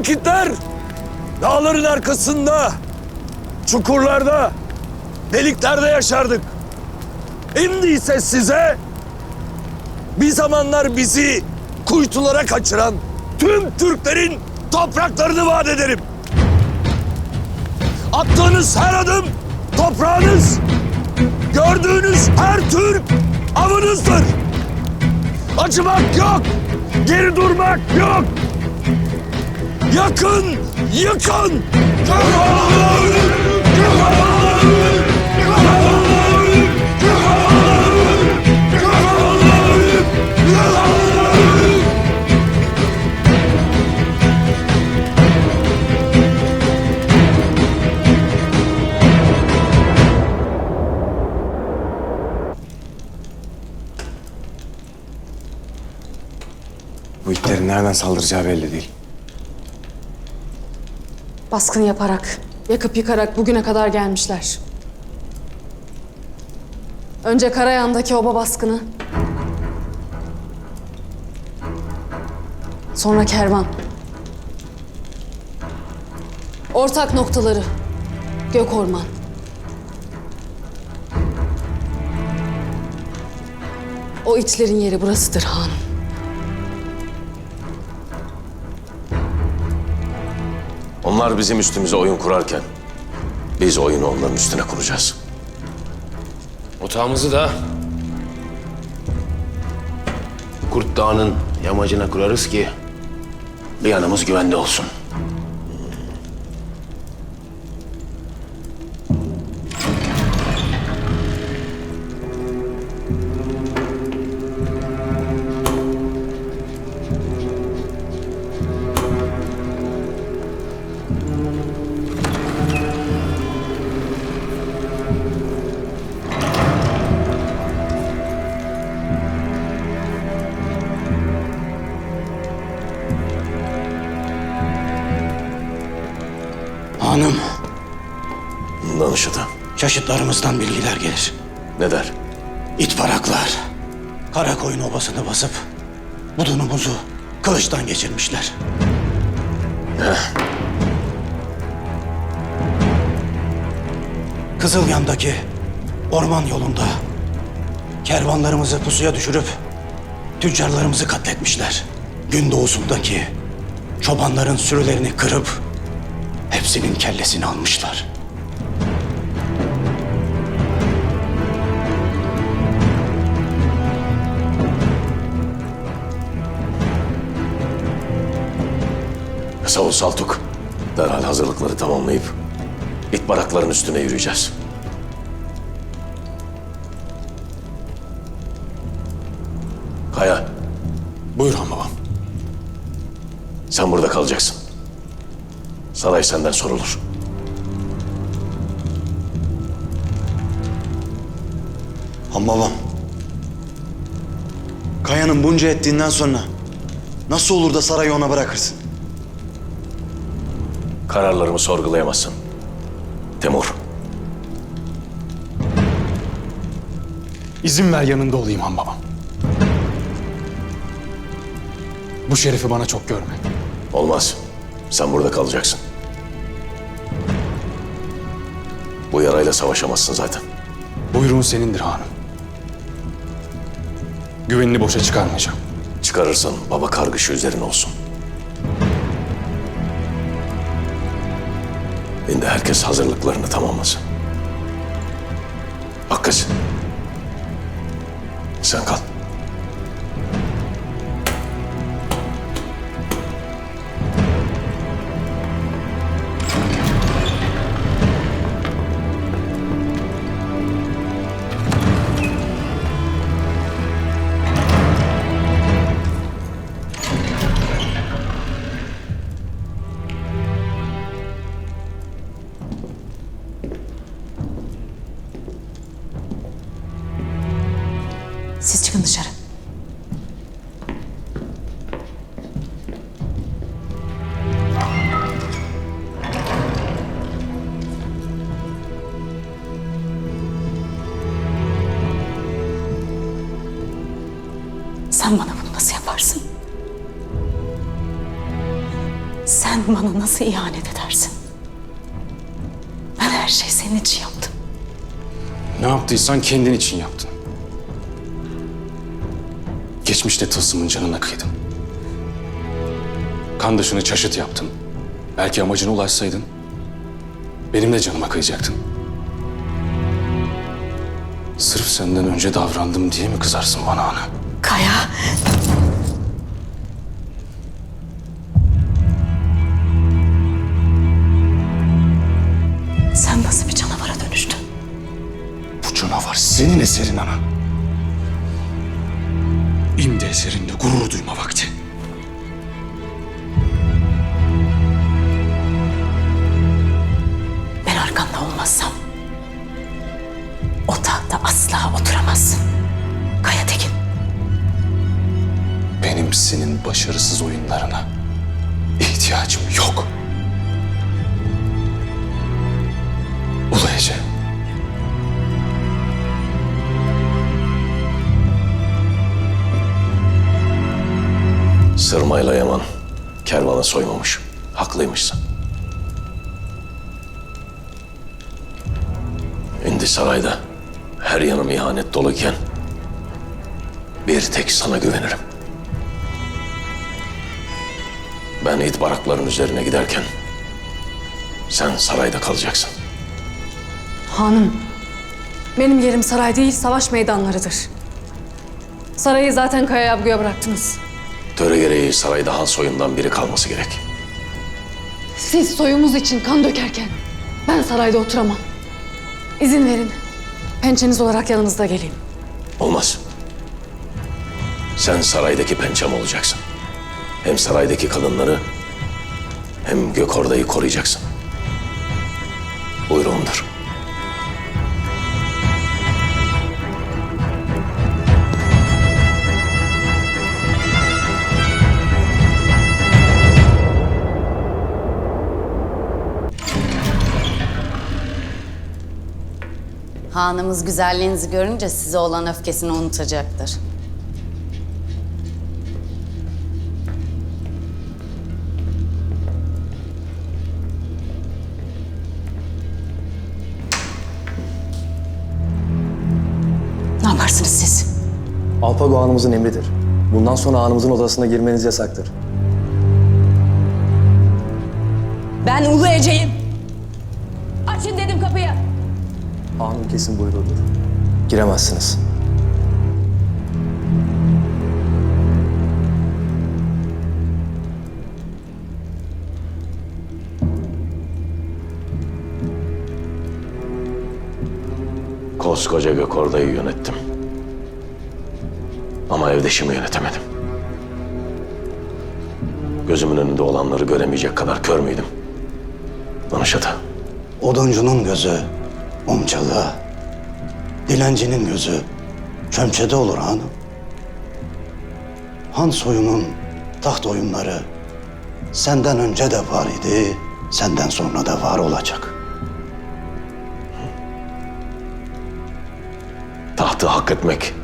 vakitler dağların arkasında, çukurlarda, deliklerde yaşardık. Şimdi ise size bir zamanlar bizi kuytulara kaçıran tüm Türklerin topraklarını vaat ederim. Attığınız her adım toprağınız, gördüğünüz her Türk avınızdır. Acımak yok, geri durmak yok. Yakın, yıkın. Bu itlerin nereden saldıracağı belli değil. Baskın yaparak, yakıp yıkarak bugüne kadar gelmişler. Önce Karayan'daki oba baskını. Sonra kervan. Ortak noktaları. Gök orman. O itlerin yeri burasıdır han. Onlar bizim üstümüze oyun kurarken biz oyunu onların üstüne kuracağız. Otağımızı da Kurt Dağı'nın yamacına kurarız ki bir yanımız güvende olsun. Çeşitlerimizden bilgiler gelir. Ne der? İtbaraklar, Karakoyun obasını basıp budunumuzu kılıçtan geçirmişler. Kızılyan'daki orman yolunda kervanlarımızı pusuya düşürüp tüccarlarımızı katletmişler. Gündoğusundaki çobanların sürülerini kırıp hepsinin kellesini almışlar. Savun Saltuk. Derhal hazırlıkları tamamlayıp it barakların üstüne yürüyeceğiz. Kaya, Buyur han babam. sen burada kalacaksın. Saray senden sorulur. Han babam. Kaya'nın bunca ettiğinden sonra nasıl olur da sarayı ona bırakırsın? Kararlarımı sorgulayamazsın. Temur, İzin ver yanında olayım han babam. Bu şerefi bana çok görme. olmaz. Sen burada kalacaksın. Bu yarayla savaşamazsın zaten. Buyruğun senindir hanım. Güvenini boşa çıkarmayacağım. Çıkarırsan baba kargışı üzerine olsun. Şimdi herkes hazırlıklarını tamamlasın. Hakkız. Sen kal. Sen bana bunu nasıl yaparsın? Sen bana nasıl ihanet edersin? Ben her şeyi senin için yaptım. Ne yaptıysan kendin için yaptın. Geçmişte tılsımın canına kıydın. Kandaşını çaşıt yaptın. Belki amacına ulaşsaydın benim de canıma kıyacaktın. Sırf senden önce davrandım diye mi kızarsın bana ana? Kaya. Sen nasıl bir canavara dönüştün? Bu canavar senin eserin ana. İmdi eserinde gurur duyma vakti. Ben arkanda olmazsam o tahta asla oturamazsın. Benim senin başarısız oyunlarına ihtiyacım yok. Ulu Ece. Sırmayla Yaman kervana soymamış. Haklıymışsın. Şimdi sarayda her yanım ihanet doluken bir tek sana güvenirim. Ben it barakların üzerine giderken sen sarayda kalacaksın. Hanım, benim yerim saray değil, savaş meydanlarıdır. Sarayı zaten Kaya Abgu'ya bıraktınız. Töre gereği sarayda han soyundan biri kalması gerek. Siz soyumuz için kan dökerken ben sarayda oturamam. İzin verin. Pençeniz olarak yanınızda geleyim. Olmaz. Sen saraydaki pençem olacaksın. Hem saraydaki kadınları hem Gökorda'yı koruyacaksın. Buyruğumdur. Hanımız güzelliğinizi görünce size olan öfkesini unutacaktır. Alpago Hanımızın emridir. Bundan sonra hanımızın odasına girmeniz yasaktır. Ben Ulu Ece'yim. Açın dedim kapıyı. Hanım kesin buyruğudur. Giremezsiniz. Koskoca Gökorda'yı yönettim. Ama evdeşimi yönetemedim. Gözümün önünde olanları göremeyecek kadar kör müydüm? Danışata. Oduncunun gözü umçalı, dilencinin gözü çömçede olur hanım. Han soyunun taht oyunları senden önce de var idi, senden sonra da var olacak. Tahtı hak etmek,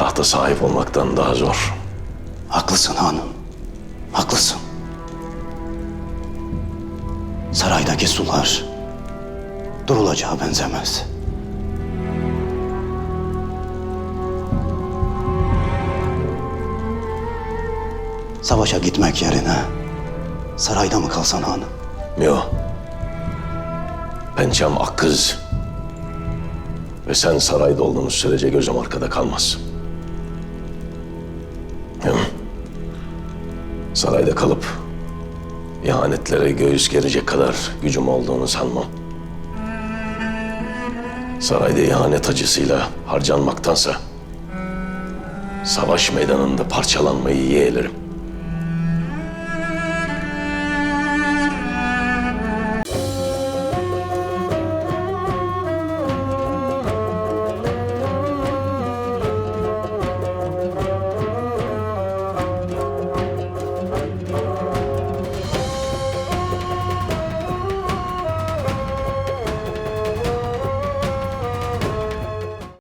tahta sahip olmaktan daha zor. Haklısın hanım, haklısın. Saraydaki sular durulacağı benzemez. Savaşa gitmek yerine sarayda mı kalsan hanım? Yo. Pençem akkız. Ve sen sarayda olduğunuz sürece gözüm arkada kalmaz. Hem sarayda kalıp ihanetlere göğüs gerecek kadar gücüm olduğunu sanmam. Sarayda ihanet acısıyla harcanmaktansa savaş meydanında parçalanmayı yeğlerim.